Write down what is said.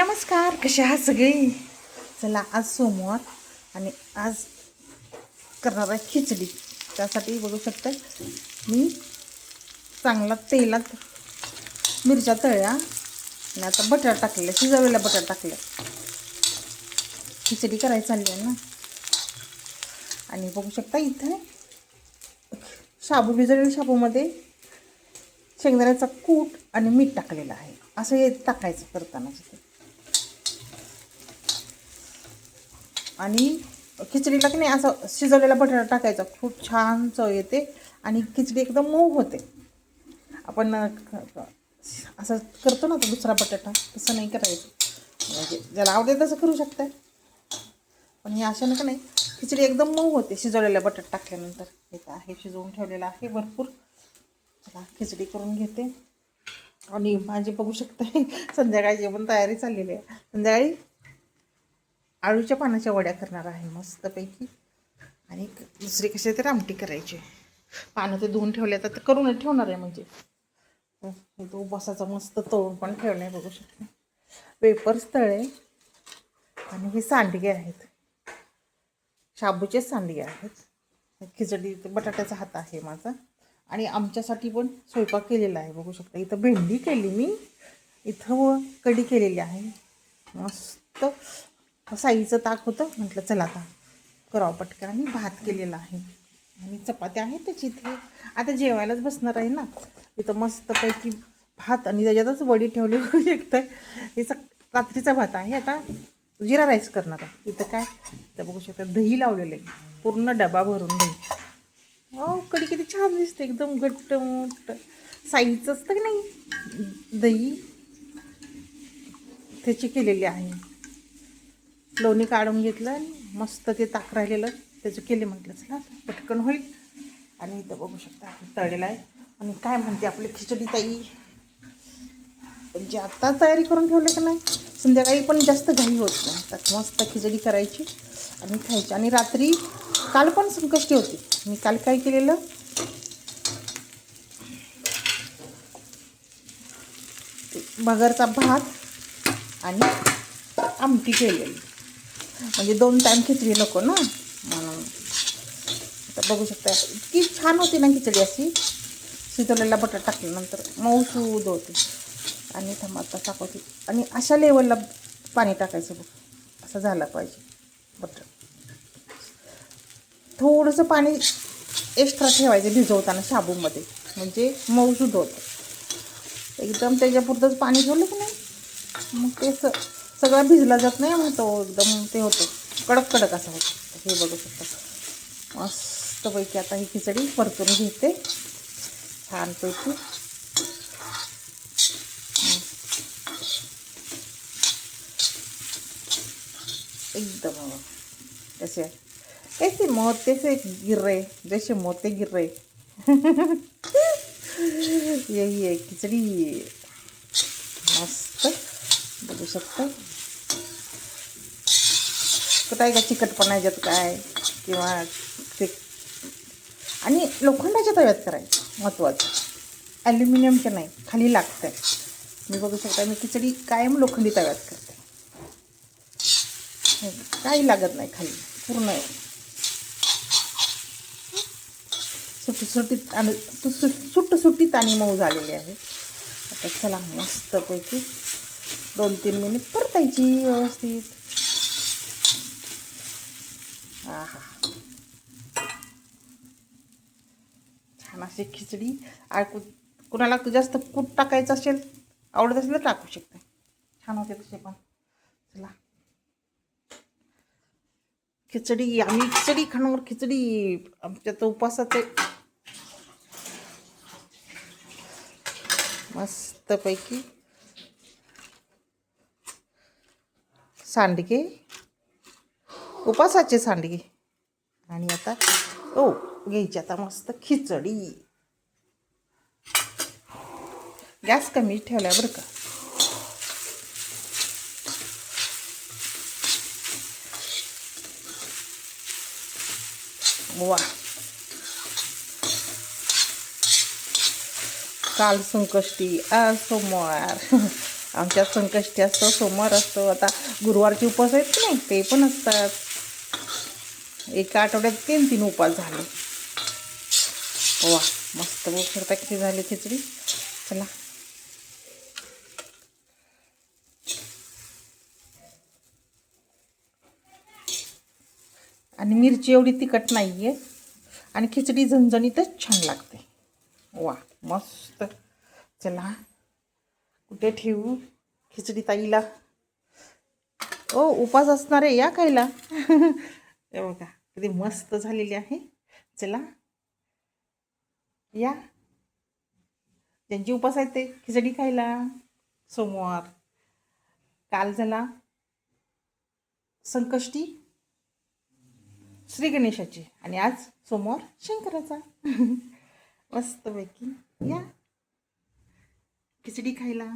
नमस्कार कसे आहात सगळे? चला आज सोमवार आणि आज करणार आहे खिचडी. त्यासाठी बघू शकता मी चांगला तेलात मिरच्या तळ्या आणि आता बटाटा टाकलेलं शिजवलेला बटाट टाकले खिचडी करायची चालली आहे ना. आणि बघू शकता इथे शाबू भिजवलेल्या शाबूमध्ये शेंगदाण्याचा कूट आणि मीठ टाकलेलं आहे. असं हे टाकायचं करताना तिथे. आणि खिचडीला की नाही असं शिजवलेला बटाटा टाकायचा. खूप छान चव येते आणि खिचडी एकदम मऊ होते. आपण असं करतो ना तो दुसरा बटाटा तसं नाही करायचं. म्हणजे ज्याला आवडेल तसं करू शकताय. पण हे अशानं का नाही. खिचडी एकदम मऊ होते शिजवलेल्या बटाटा टाकल्यानंतर. हे तर आहे शिजवून ठेवलेलं आहे भरपूर. चला खिचडी करून घेते. आणि माझी बघू शकते संध्याकाळची पण तयारी चाललेली आहे. संध्याकाळी आळूच्या पानाच्या वड्या करणार आहे मस्तपैकी. आणि दुसरी कशी तरी आमटी करायची. पानं ते धुवून ठेवले तर करूनच ठेवणार आहे म्हणजे. हे तो बसाचा मस्त तळून पण ठेवलं आहे बघू शकता. पेपर्स तळे आणि हे सांडगे आहेत. शाबूचे सांडगे आहेत. खिचडी बटाट्याचा हात आहे माझा. आणि आमच्यासाठी पण स्वयंपाक केलेला आहे. बघू शकता. इथं भेंडी केली मी. इथं कढी केलेली आहे. मस्त. साईचं ताक होतं. म्हटलं चला आता करावं पटकन. आणि भात केलेला आहे. आणि चपात्या आहेत त्याची इथे. आता जेवायलाच बसणार आहे ना. इथं मस्तपैकी भात आणि त्याच्यातच वडी ठेवली होऊ शकतं हे रात्रीचा भात आहे. आता जिरा राईस करणार आहे. इथं काय? तर बघू शकता दही लावलेलं आहे. पूर्ण डबा भरून दही. हो कधी किती छान दिसते. एकदम घट्ट मोठ. साईचं असतं की नाही. दही त्याची केलेली आहे. लोणी काढून घेतलं आणि मस्त ते ताक राहिलेलं त्याचं केले म्हटलं चला पटकन होईल. आणि इथं बघू शकता तळलेलं आहे. आणि काय म्हणते आपली खिचडी ताई? म्हणजे आता तयारी करून ठेवले का नाही? संध्याकाळी पण जास्त घाई होत नाही. तर मस्त खिचडी करायची आणि खायची. आणि रात्री काल पण संकष्टी होती. मी काल काय केलेलं? भगरचा भात आणि आमटी केलेली. म्हणजे दोन टाईम खिचडी नको ना? म्हणून. आता बघू शकता इतकी छान होती ना खिचडी अशी. शिजवलेला बटर टाकल्यानंतर मऊसूद होती. आणि टमाटा टाकायची आणि अशा लेवलला पाणी टाकायचं बघ. असं झालं पाहिजे. बटर. थोडंसं पाणी एक्स्ट्रा ठेवायचं भिजवताना शाबूमध्ये. म्हणजे मऊसूद होतं. एकदम त्याच्यापुरतंच पाणी ठेवलं की नाही? मग ते सगळा भिजला जात नाही मग तो एकदम ते होतं. कडक कडक असं होतं. हे बघू शकता. मस्तपैकी आता ही खिचडी परतून घेते. छानपैकी. एकदम कसे? कैसे मोते से गिर रहे जैसे मोते गिर रहे यही आहे खिचडी. मस्त. बघू शकता. कुठं आहे का चिकटपणा याच्यात काय किंवा ते आणि लोखंडाच्या तव्यात करायचं महत्त्वाचं. ॲल्युमिनियमच्या नाही खाली लागतं मी बघू शकता मी खिचडी कायम लोखंडी तव्यात करते. काही लागत नाही खाली पूर्ण सुटी सुटीत आणि सुट सुट्टीत आणि मऊ झालेली आहे. आता चला मस्तपैकी दोन तीन मिनिट परतायची व्यवस्थित. आहा. छान अशी खिचडी. ऐकू कुणाला कुणाला जास्त कूट टाकायचं असेल आवडत असेल तर टाकू शकते. छान होते तसे पण. चला. खिचडी आम्ही खिचडी खाणार खिचडी आमच्या तर उपासाचे मस्तपैकी सांडगे. उपासाचे सांडगे. आणि आता ओ घ्यायची आता मस्त खिचडी. गॅस कमी ठेवल्या बरं का. वा. काल संकष्टी आज सोमवार. आमच्यात संकष्टी असतो सोमवार असतो. आता गुरुवारचे उपवास आहेत की नाही? ते पण असतात. एका आठवड्यात तीन तीन उपवास झाले. वा मस्त बघ किती झाली खिचडी. चला. आणि मिरची एवढी तिखट नाही आहे आणि खिचडी झणझणीतच छान लागते. वा मस्त. चला. कुठे ठेवू? खिचडी ताईला. ओ उपास असणार आहे या खायला. बघा किती मस्त झालेली आहे. चला. या. ज्यांची उपास आहेत ते खिचडी खायला. सोमवार. काल झाला संकष्टी श्री गणेशाची आणि आज सोमवार शंकराचा. मस्तपैकी. या. खिचडी खायला?